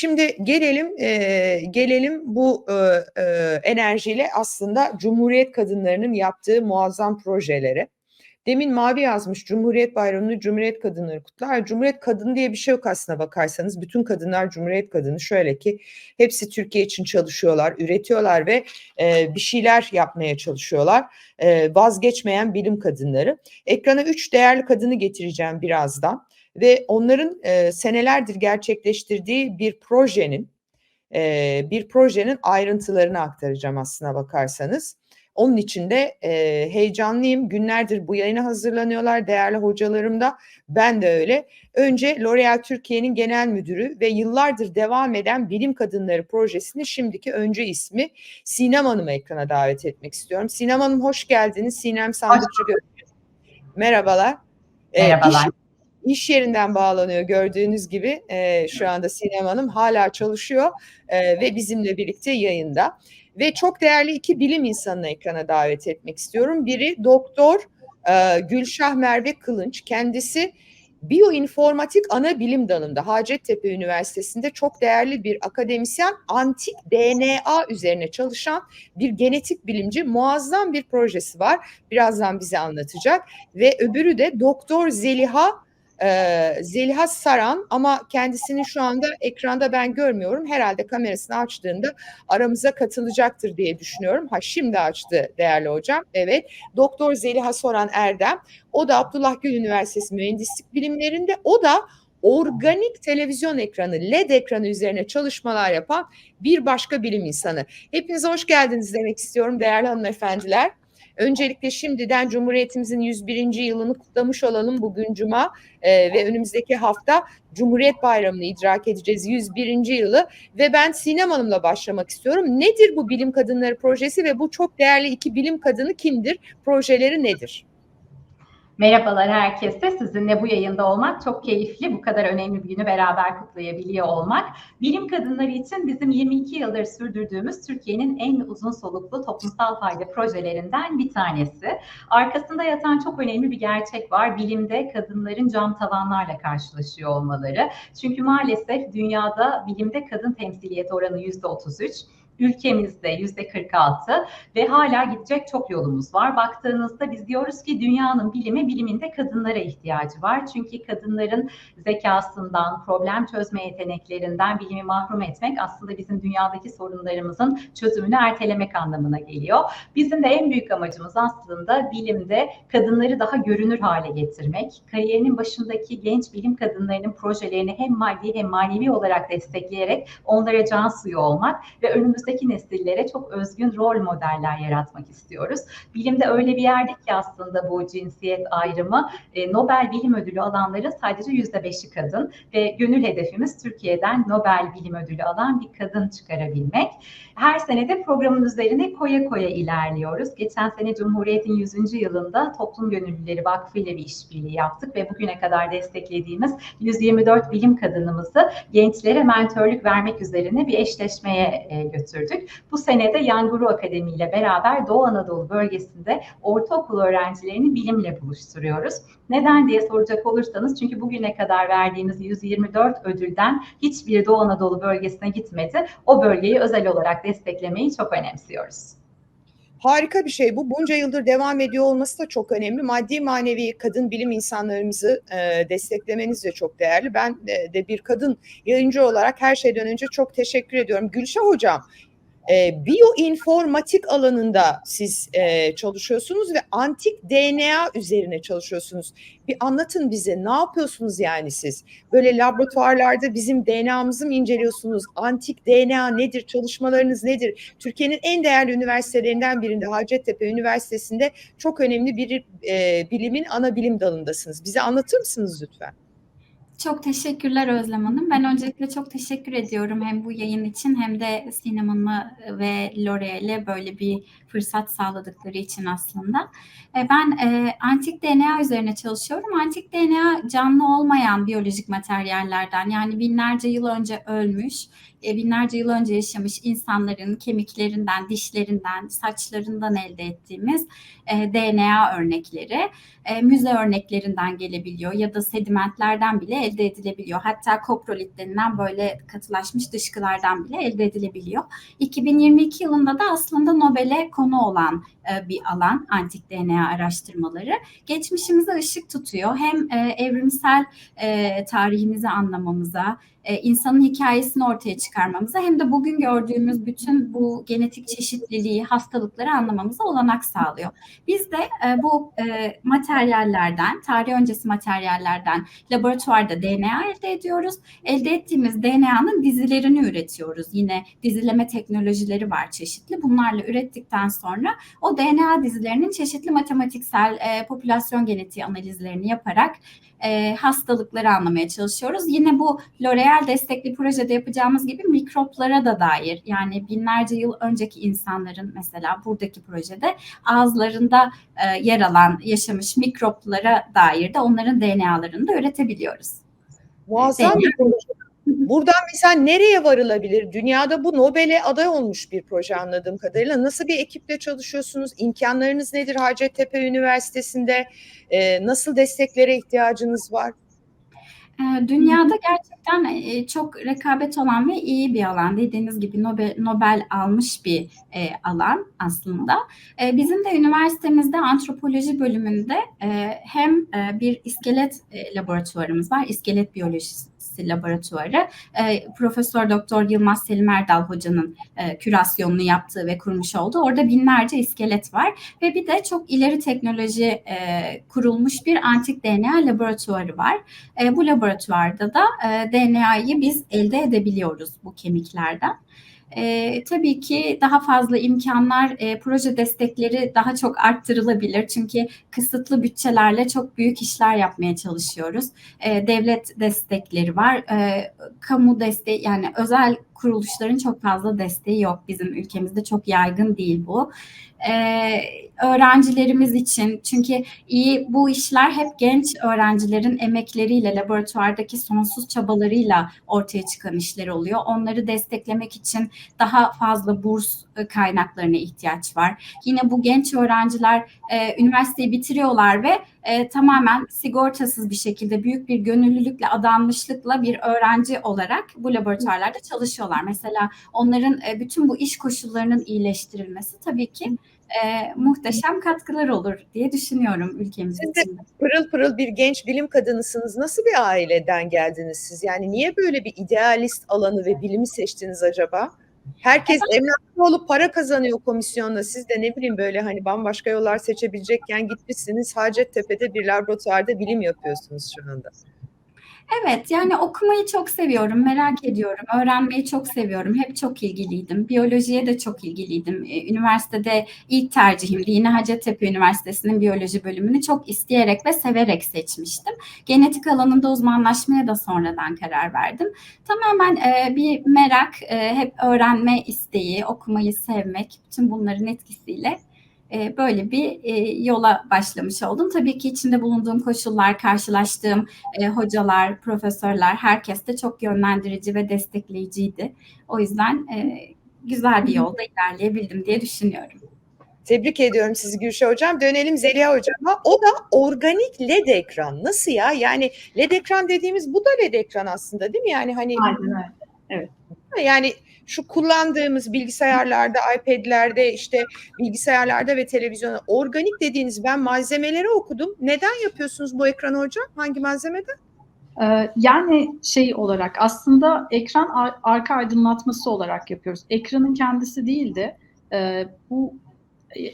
Şimdi gelelim e, gelelim bu e, e, enerjiyle aslında Cumhuriyet kadınlarının yaptığı muazzam projelere. Demin Mavi yazmış Cumhuriyet Bayramı'nı Cumhuriyet Kadınları kutlar. Cumhuriyet Kadını diye bir şey yok aslına bakarsanız. Bütün kadınlar Cumhuriyet Kadını. Şöyle ki hepsi Türkiye için çalışıyorlar, üretiyorlar ve e, bir şeyler yapmaya çalışıyorlar. E, vazgeçmeyen bilim kadınları. Ekrana üç değerli kadını getireceğim birazdan. Ve onların e, senelerdir gerçekleştirdiği bir projenin e, bir projenin ayrıntılarını aktaracağım aslına bakarsanız. Onun için de e, heyecanlıyım. Günlerdir bu yayına hazırlanıyorlar değerli hocalarım da. Ben de öyle. Önce L'Oreal Türkiye'nin genel müdürü ve yıllardır devam eden Bilim Kadınları projesinin şimdiki önce ismi Sinem Hanım'ı ekrana davet etmek istiyorum. Sinem Hanım hoş geldiniz. Sinem Sandıkçı Gönül. Merhabalar. Merhabalar. Ee, iş, iş yerinden bağlanıyor gördüğünüz gibi e, şu anda Sinem Hanım hala çalışıyor e, ve bizimle birlikte yayında ve çok değerli iki bilim insanını ekrana davet etmek istiyorum. Biri doktor e, Gülşah Merve Kılınç. Kendisi biyoinformatik ana bilim dalında Hacettepe Üniversitesi'nde çok değerli bir akademisyen antik DNA üzerine çalışan bir genetik bilimci muazzam bir projesi var. Birazdan bize anlatacak ve öbürü de Doktor Zeliha e, Zeliha Saran ama kendisini şu anda ekranda ben görmüyorum. Herhalde kamerasını açtığında aramıza katılacaktır diye düşünüyorum. Ha şimdi açtı değerli hocam. Evet. Doktor Zeliha Soran Erdem. O da Abdullah Gül Üniversitesi Mühendislik Bilimlerinde. O da organik televizyon ekranı, LED ekranı üzerine çalışmalar yapan bir başka bilim insanı. Hepinize hoş geldiniz demek istiyorum değerli hanımefendiler. Öncelikle şimdiden Cumhuriyetimizin 101. yılını kutlamış olalım bugün Cuma e, ve önümüzdeki hafta Cumhuriyet Bayramı'nı idrak edeceğiz 101. yılı ve ben Sinem Hanım'la başlamak istiyorum. Nedir bu bilim kadınları projesi ve bu çok değerli iki bilim kadını kimdir? Projeleri nedir? Merhabalar herkese. Sizinle bu yayında olmak çok keyifli. Bu kadar önemli bir günü beraber kutlayabiliyor olmak. Bilim kadınları için bizim 22 yıldır sürdürdüğümüz Türkiye'nin en uzun soluklu toplumsal fayda projelerinden bir tanesi. Arkasında yatan çok önemli bir gerçek var. Bilimde kadınların cam tavanlarla karşılaşıyor olmaları. Çünkü maalesef dünyada bilimde kadın temsiliyet oranı %33 ülkemizde yüzde 46 ve hala gidecek çok yolumuz var. Baktığınızda biz diyoruz ki dünyanın bilimi biliminde kadınlara ihtiyacı var. Çünkü kadınların zekasından, problem çözme yeteneklerinden bilimi mahrum etmek aslında bizim dünyadaki sorunlarımızın çözümünü ertelemek anlamına geliyor. Bizim de en büyük amacımız aslında bilimde kadınları daha görünür hale getirmek. Kariyerinin başındaki genç bilim kadınlarının projelerini hem maddi hem manevi olarak destekleyerek onlara can suyu olmak ve önümüzde önümüzdeki nesillere çok özgün rol modeller yaratmak istiyoruz. Bilimde öyle bir yerde ki aslında bu cinsiyet ayrımı e, Nobel Bilim Ödülü alanların sadece yüzde beşi kadın ve gönül hedefimiz Türkiye'den Nobel Bilim Ödülü alan bir kadın çıkarabilmek. Her sene de programın üzerine koya koya ilerliyoruz. Geçen sene Cumhuriyet'in 100. yılında Toplum Gönüllüleri Vakfı ile bir işbirliği yaptık ve bugüne kadar desteklediğimiz 124 bilim kadınımızı gençlere mentörlük vermek üzerine bir eşleşmeye e, götürdük götürdük. Bu senede Yanguru Akademi ile beraber Doğu Anadolu bölgesinde ortaokul öğrencilerini bilimle buluşturuyoruz. Neden diye soracak olursanız çünkü bugüne kadar verdiğimiz 124 ödülden hiçbir Doğu Anadolu bölgesine gitmedi. O bölgeyi özel olarak desteklemeyi çok önemsiyoruz. Harika bir şey bu. Bunca yıldır devam ediyor olması da çok önemli. Maddi manevi kadın bilim insanlarımızı e, desteklemeniz de çok değerli. Ben de, de bir kadın yayıncı olarak her şeyden önce çok teşekkür ediyorum. Gülşah Hocam e, bioinformatik alanında siz e, çalışıyorsunuz ve antik DNA üzerine çalışıyorsunuz. Bir anlatın bize ne yapıyorsunuz yani siz? Böyle laboratuvarlarda bizim DNA'mızı mı inceliyorsunuz? Antik DNA nedir? Çalışmalarınız nedir? Türkiye'nin en değerli üniversitelerinden birinde Hacettepe Üniversitesi'nde çok önemli bir e, bilimin ana bilim dalındasınız. Bize anlatır mısınız lütfen? Çok teşekkürler Özlem Hanım. Ben öncelikle çok teşekkür ediyorum hem bu yayın için hem de Sinem'in ve L'Oreal'e böyle bir fırsat sağladıkları için aslında. E, ben e, antik DNA üzerine çalışıyorum. Antik DNA canlı olmayan biyolojik materyallerden yani binlerce yıl önce ölmüş, e, binlerce yıl önce yaşamış insanların kemiklerinden, dişlerinden, saçlarından elde ettiğimiz DNA örnekleri müze örneklerinden gelebiliyor ya da sedimentlerden bile elde edilebiliyor. Hatta koprolit denilen böyle katılaşmış dışkılardan bile elde edilebiliyor. 2022 yılında da aslında Nobel'e konu olan e, bir alan antik DNA araştırmaları. Geçmişimize ışık tutuyor. Hem e, evrimsel e, tarihimizi anlamamıza, e, insanın hikayesini ortaya çıkarmamıza hem de bugün gördüğümüz bütün bu genetik çeşitliliği, hastalıkları anlamamıza olanak sağlıyor. Biz de e, bu e, materyallerden, tarih öncesi materyallerden laboratuvarda DNA elde ediyoruz. Elde ettiğimiz DNA'nın dizilerini üretiyoruz. Yine dizileme teknolojileri var çeşitli. Bunlarla ürettikten sonra o DNA dizilerinin çeşitli matematiksel popülasyon genetiği analizlerini yaparak e, hastalıkları anlamaya çalışıyoruz. Yine bu L'Oreal destekli projede yapacağımız gibi mikroplara da dair yani binlerce yıl önceki insanların mesela buradaki projede ağızlarında e, yer alan yaşamış mikroplara dair de onların DNA'larını da üretebiliyoruz. Muazzam bir. Buradan mesela nereye varılabilir? Dünyada bu Nobel'e aday olmuş bir proje anladığım kadarıyla. Nasıl bir ekiple çalışıyorsunuz? İmkanlarınız nedir Hacettepe Üniversitesi'nde? Ee, nasıl desteklere ihtiyacınız var? Ee, Dünyada gerçekten e, çok rekabet olan ve iyi bir alan. Dediğiniz gibi Nobel, Nobel almış bir e, alan aslında. E, bizim de üniversitemizde antropoloji bölümünde e, hem e, bir iskelet e, laboratuvarımız var. İskelet biyolojisi laboratuvarı. E, Profesör Doktor Yılmaz Selim Erdal hocanın e, kürasyonunu yaptığı ve kurmuş olduğu orada binlerce iskelet var ve bir de çok ileri teknoloji e, kurulmuş bir antik DNA laboratuvarı var. E, bu laboratuvarda da e, DNA'yı biz elde edebiliyoruz bu kemiklerden. E, tabii ki daha fazla imkanlar, e, proje destekleri daha çok arttırılabilir. Çünkü kısıtlı bütçelerle çok büyük işler yapmaya çalışıyoruz. E, devlet destekleri var. E, kamu desteği yani özel kuruluşların çok fazla desteği yok bizim ülkemizde. Çok yaygın değil bu. Ee, öğrencilerimiz için çünkü iyi bu işler hep genç öğrencilerin emekleriyle laboratuvardaki sonsuz çabalarıyla ortaya çıkan işler oluyor. Onları desteklemek için daha fazla burs kaynaklarına ihtiyaç var. Yine bu genç öğrenciler e, üniversiteyi bitiriyorlar ve e, tamamen sigortasız bir şekilde büyük bir gönüllülükle, adanmışlıkla bir öğrenci olarak bu laboratuvarlarda çalışıyorlar. Mesela onların e, bütün bu iş koşullarının iyileştirilmesi tabii ki e, muhteşem katkılar olur diye düşünüyorum ülkemiz Siz de için. pırıl pırıl bir genç bilim kadınısınız. Nasıl bir aileden geldiniz siz? Yani niye böyle bir idealist alanı ve bilimi seçtiniz acaba? Herkes emlakçı olup para kazanıyor komisyonla. Siz de ne bileyim böyle hani bambaşka yollar seçebilecekken gitmişsiniz Hacettepe'de bir laboratuvarda bilim yapıyorsunuz şu anda. Evet, yani okumayı çok seviyorum, merak ediyorum, öğrenmeyi çok seviyorum. Hep çok ilgiliydim. Biyolojiye de çok ilgiliydim. Ee, Üniversitede ilk tercihimdi. Yine Hacettepe Üniversitesi'nin biyoloji bölümünü çok isteyerek ve severek seçmiştim. Genetik alanında uzmanlaşmaya da sonradan karar verdim. Tamamen e, bir merak, e, hep öğrenme isteği, okumayı sevmek, bütün bunların etkisiyle e, böyle bir e, yola başlamış oldum. Tabii ki içinde bulunduğum koşullar, karşılaştığım e, hocalar, profesörler, herkes de çok yönlendirici ve destekleyiciydi. O yüzden e, güzel bir yolda ilerleyebildim diye düşünüyorum. Tebrik ediyorum sizi Gülşah Hocam. Dönelim Zeliha Hocam'a. O da organik LED ekran. Nasıl ya? Yani LED ekran dediğimiz bu da LED ekran aslında değil mi? Yani hani Aynen öyle. yani şu kullandığımız bilgisayarlarda, iPad'lerde, işte bilgisayarlarda ve televizyonda organik dediğiniz ben malzemeleri okudum. Neden yapıyorsunuz bu ekranı hocam? Hangi malzemeden? Ee, Yani şey olarak aslında ekran ar- arka aydınlatması olarak yapıyoruz. Ekranın kendisi değil de e, bu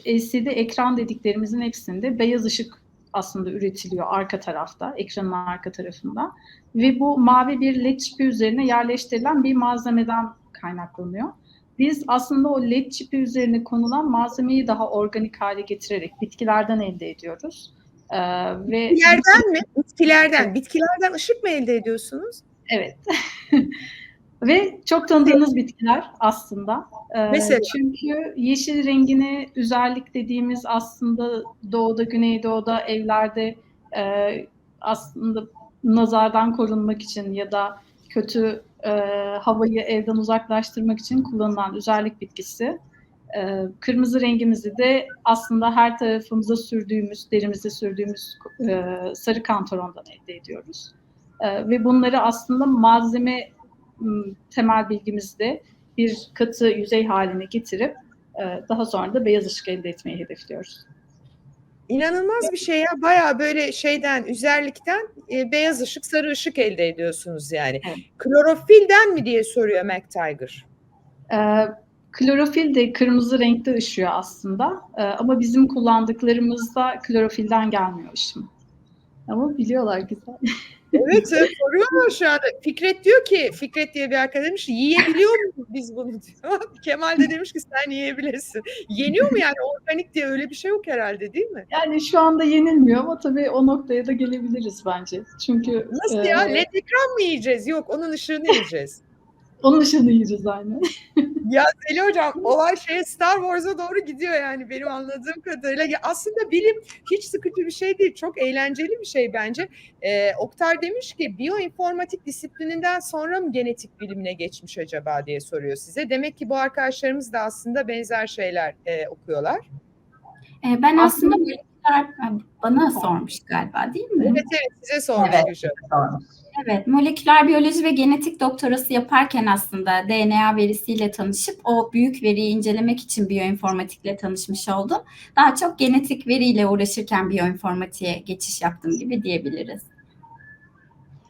LCD ekran dediklerimizin hepsinde beyaz ışık aslında üretiliyor arka tarafta, ekranın arka tarafında. Ve bu mavi bir led çipi üzerine yerleştirilen bir malzemeden kaynaklanıyor. Biz aslında o led çipi üzerine konulan malzemeyi daha organik hale getirerek bitkilerden elde ediyoruz. Ee, ve Bitkilerden mi? Bitkilerden. Bitkilerden ışık mı elde ediyorsunuz? Evet. Ve çok tanıdığınız bitkiler aslında. Ee, Mesela? Çünkü yeşil rengini özellik dediğimiz aslında doğuda, güneydoğuda evlerde e, aslında nazardan korunmak için ya da kötü e, havayı evden uzaklaştırmak için kullanılan özellik bitkisi. E, kırmızı rengimizi de aslında her tarafımıza sürdüğümüz, derimize sürdüğümüz e, sarı kantarondan elde ediyoruz. E, ve bunları aslında malzeme temel bilgimizde bir katı yüzey haline getirip e, daha sonra da beyaz ışık elde etmeyi hedefliyoruz. İnanılmaz bir şey ya. Bayağı böyle şeyden, üzerlikten e, beyaz ışık, sarı ışık elde ediyorsunuz yani. Evet. Klorofilden mi diye soruyor Mac Tiger. Ee, klorofil de kırmızı renkte ışıyor aslında. Ee, ama bizim kullandıklarımızda klorofilden gelmiyor ışım. Ama biliyorlar güzel. Evet, soruyorlar şu anda. Fikret diyor ki, Fikret diye bir arkadaş demiş, yiyebiliyor muyuz biz bunu diyor. Kemal de demiş ki sen yiyebilirsin. Yeniyor mu yani organik diye öyle bir şey yok herhalde değil mi? Yani şu anda yenilmiyor ama tabii o noktaya da gelebiliriz bence. Çünkü Nasıl e, ya? LED ekran mı yiyeceğiz? Yok, onun ışığını yiyeceğiz. Onun ışığını yiyeceğiz aynı. Ya Zeli Hocam olay şeye Star Wars'a doğru gidiyor yani benim anladığım kadarıyla. Ya aslında bilim hiç sıkıcı bir şey değil. Çok eğlenceli bir şey bence. Ee, Oktar demiş ki biyoinformatik disiplininden sonra mı genetik bilimine geçmiş acaba diye soruyor size. Demek ki bu arkadaşlarımız da aslında benzer şeyler e, okuyorlar. Ee, ben aslında moleküler bana sormuş galiba değil mi? Evet evet size sormuş Evet. Sormuş. Evet, moleküler biyoloji ve genetik doktorası yaparken aslında DNA verisiyle tanışıp o büyük veriyi incelemek için biyoinformatikle tanışmış oldum. Daha çok genetik veriyle uğraşırken biyoinformatiğe geçiş yaptım gibi diyebiliriz.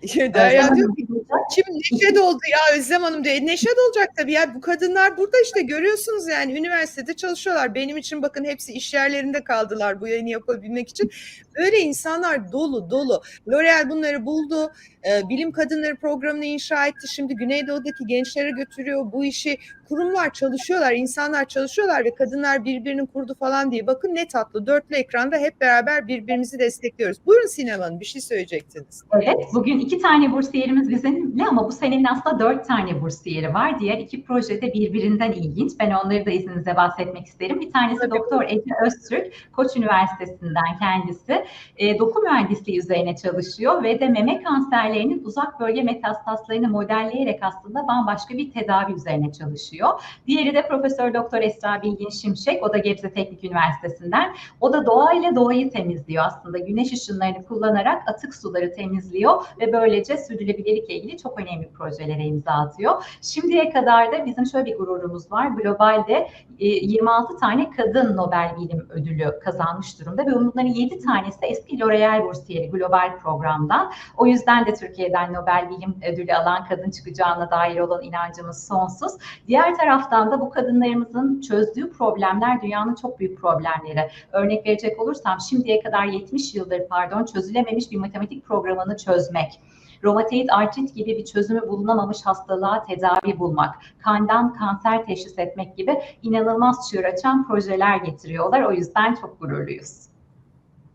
Derya diyor ki içim neşe doldu ya Özlem Hanım diyor. E, neşe dolacak tabii ya. Bu kadınlar burada işte görüyorsunuz yani üniversitede çalışıyorlar. Benim için bakın hepsi iş yerlerinde kaldılar bu yayını yapabilmek için. Böyle insanlar dolu dolu. L'Oreal bunları buldu. Ee, bilim kadınları programını inşa etti. Şimdi Güneydoğu'daki gençlere götürüyor bu işi. Kurumlar çalışıyorlar, insanlar çalışıyorlar ve kadınlar birbirini kurdu falan diye. Bakın ne tatlı. Dörtlü ekranda hep beraber birbirimizi destekliyoruz. Buyurun Sinem Hanım bir şey söyleyecektiniz. Evet, bugün iki tane bursiyerimiz bizimle ama bu senenin aslında dört tane bursiyeri var. Diğer iki projede birbirinden ilginç. Ben onları da izninizle bahsetmek isterim. Bir tanesi. Doktor Ece Öztürk, Koç Üniversitesi'nden kendisi. E, doku mühendisliği üzerine çalışıyor ve de meme kanserlerinin uzak bölge metastaslarını modelleyerek aslında bambaşka bir tedavi üzerine çalışıyor. Diğeri de Profesör Doktor Esra Bilgin Şimşek, o da Gebze Teknik Üniversitesi'nden. O da doğayla doğayı temizliyor aslında. Güneş ışınlarını kullanarak atık suları temizliyor ve böylece sürdürülebilirlikle ilgili çok önemli projelere imza atıyor. Şimdiye kadar da bizim şöyle bir gururumuz var. Globalde e, 26 tane kadın Nobel Bilim Ödülü kazanmış durumda ve bunların 7 tanesi de eski L'Oreal bursiyeri global programdan. O yüzden de Türkiye'den Nobel Bilim Ödülü alan kadın çıkacağına dair olan inancımız sonsuz. Diğer taraftan da bu kadınlarımızın çözdüğü problemler dünyanın çok büyük problemleri. Örnek verecek olursam şimdiye kadar 70 yıldır pardon çözülememiş bir matematik programını çözmek. Romatoid artrit gibi bir çözümü bulunamamış hastalığa tedavi bulmak, kandan kanser teşhis etmek gibi inanılmaz çığır açan projeler getiriyorlar. O yüzden çok gururluyuz.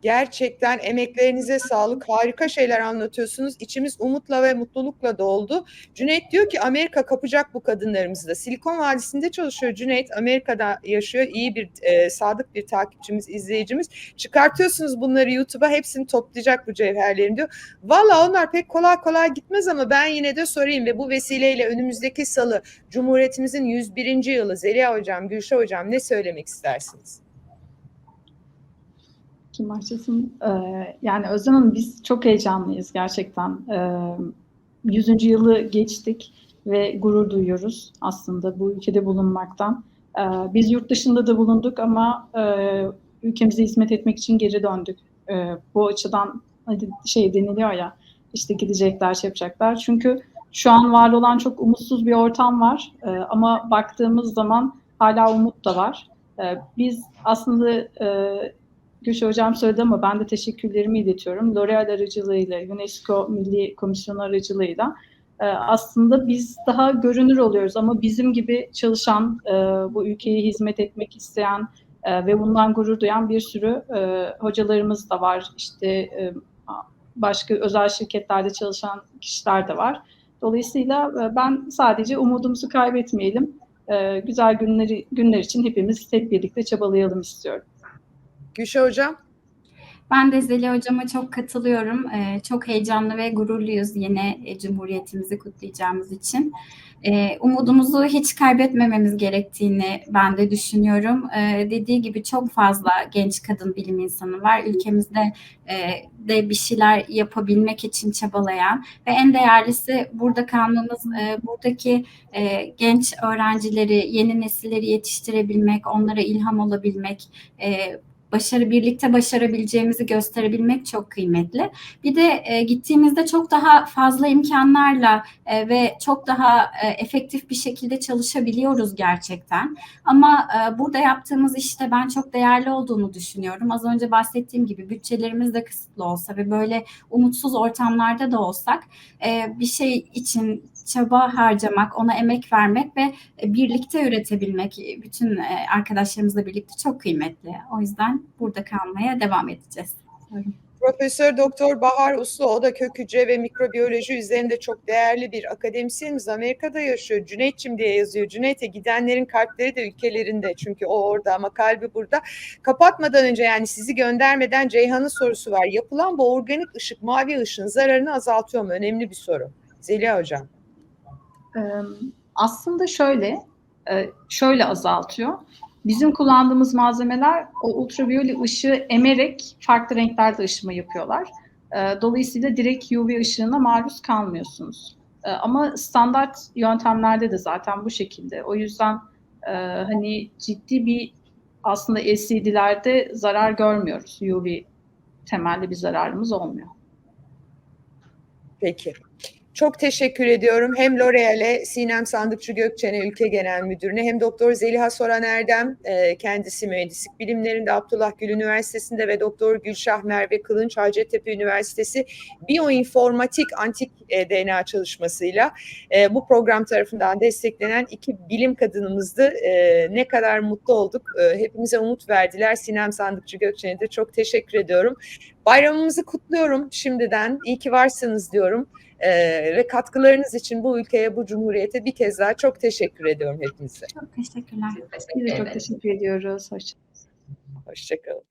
Gerçekten emeklerinize sağlık. Harika şeyler anlatıyorsunuz. İçimiz umutla ve mutlulukla doldu. Cüneyt diyor ki Amerika kapacak bu kadınlarımızı da. Silikon Vadisi'nde çalışıyor Cüneyt. Amerika'da yaşıyor. İyi bir, e, sadık bir takipçimiz, izleyicimiz. Çıkartıyorsunuz bunları YouTube'a. Hepsini toplayacak bu cevherlerin diyor. Valla onlar pek kolay kolay gitmez ama ben yine de sorayım ve bu vesileyle önümüzdeki salı Cumhuriyetimizin 101. yılı Zeliha Hocam, Gülşah Hocam ne söylemek istersiniz? Kim başlasın? Ee, yani Özlem Hanım biz çok heyecanlıyız gerçekten. Ee, 100. yılı geçtik ve gurur duyuyoruz aslında bu ülkede bulunmaktan. Ee, biz yurt dışında da bulunduk ama e, ülkemize hizmet etmek için geri döndük. Ee, bu açıdan hani şey deniliyor ya işte gidecekler, şey yapacaklar. Çünkü şu an var olan çok umutsuz bir ortam var. Ee, ama baktığımız zaman hala umut da var. Ee, biz aslında e, Gülşah Hocam söyledi ama ben de teşekkürlerimi iletiyorum. L'Oreal aracılığıyla, UNESCO Milli Komisyonu aracılığıyla e, aslında biz daha görünür oluyoruz ama bizim gibi çalışan, e, bu ülkeye hizmet etmek isteyen e, ve bundan gurur duyan bir sürü hocalarımız da var. İşte başka özel şirketlerde çalışan kişiler de var. Dolayısıyla ben sadece umudumuzu kaybetmeyelim. Güzel günleri günler için hepimiz hep birlikte çabalayalım istiyorum. Gülşah Hocam? Ben de Zeliha Hocam'a çok katılıyorum. Ee, çok heyecanlı ve gururluyuz yine e, Cumhuriyetimizi kutlayacağımız için. Ee, umudumuzu hiç kaybetmememiz gerektiğini ben de düşünüyorum. Ee, dediği gibi çok fazla genç kadın bilim insanı var. Ülkemizde e, de bir şeyler yapabilmek için çabalayan ve en değerlisi burada kalmamız, e, buradaki e, genç öğrencileri, yeni nesilleri yetiştirebilmek, onlara ilham olabilmek, e, başarı birlikte başarabileceğimizi gösterebilmek çok kıymetli. Bir de e, gittiğimizde çok daha fazla imkanlarla e, ve çok daha e, efektif bir şekilde çalışabiliyoruz gerçekten. Ama e, burada yaptığımız işte ben çok değerli olduğunu düşünüyorum. Az önce bahsettiğim gibi bütçelerimiz de kısıtlı olsa ve böyle umutsuz ortamlarda da olsak e, bir şey için çaba harcamak, ona emek vermek ve e, birlikte üretebilmek e, bütün e, arkadaşlarımızla birlikte çok kıymetli. O yüzden burada kalmaya devam edeceğiz. Profesör Doktor Bahar Uslu o da kök hücre ve mikrobiyoloji üzerinde çok değerli bir akademisyenimiz. Amerika'da yaşıyor. Cüneyt'çim diye yazıyor. Cüneyt'e gidenlerin kalpleri de ülkelerinde. Çünkü o orada ama kalbi burada. Kapatmadan önce yani sizi göndermeden Ceyhan'ın sorusu var. Yapılan bu organik ışık mavi ışığın zararını azaltıyor mu? Önemli bir soru. Zeliha Hocam. Aslında şöyle, şöyle azaltıyor. Bizim kullandığımız malzemeler o ultraviyole ışığı emerek farklı renklerde ışıma yapıyorlar. Dolayısıyla direkt UV ışığına maruz kalmıyorsunuz. Ama standart yöntemlerde de zaten bu şekilde. O yüzden hani ciddi bir aslında LCD'lerde zarar görmüyoruz. UV temelli bir zararımız olmuyor. Peki. Çok teşekkür ediyorum. Hem L'Oreal'e, Sinem Sandıkçı Gökçen'e, Ülke Genel Müdürüne, hem Doktor Zeliha Soran Erdem, e, kendisi mühendislik bilimlerinde Abdullah Gül Üniversitesi'nde ve Doktor Gülşah Merve Kılınç Hacettepe Üniversitesi Biyoinformatik Antik e, DNA çalışmasıyla e, bu program tarafından desteklenen iki bilim kadınımızdı. Ne kadar mutlu olduk. Hepimize umut verdiler. Sinem Sandıkçı Gökçen'e de çok teşekkür ediyorum. Bayramımızı kutluyorum şimdiden. İyi ki varsınız diyorum. Ee, ve katkılarınız için bu ülkeye, bu cumhuriyete bir kez daha çok teşekkür ediyorum hepinize. Çok teşekkürler. Biz Biz de çok teşekkür ediyoruz. Hoşçakalın. Hoşçakalın.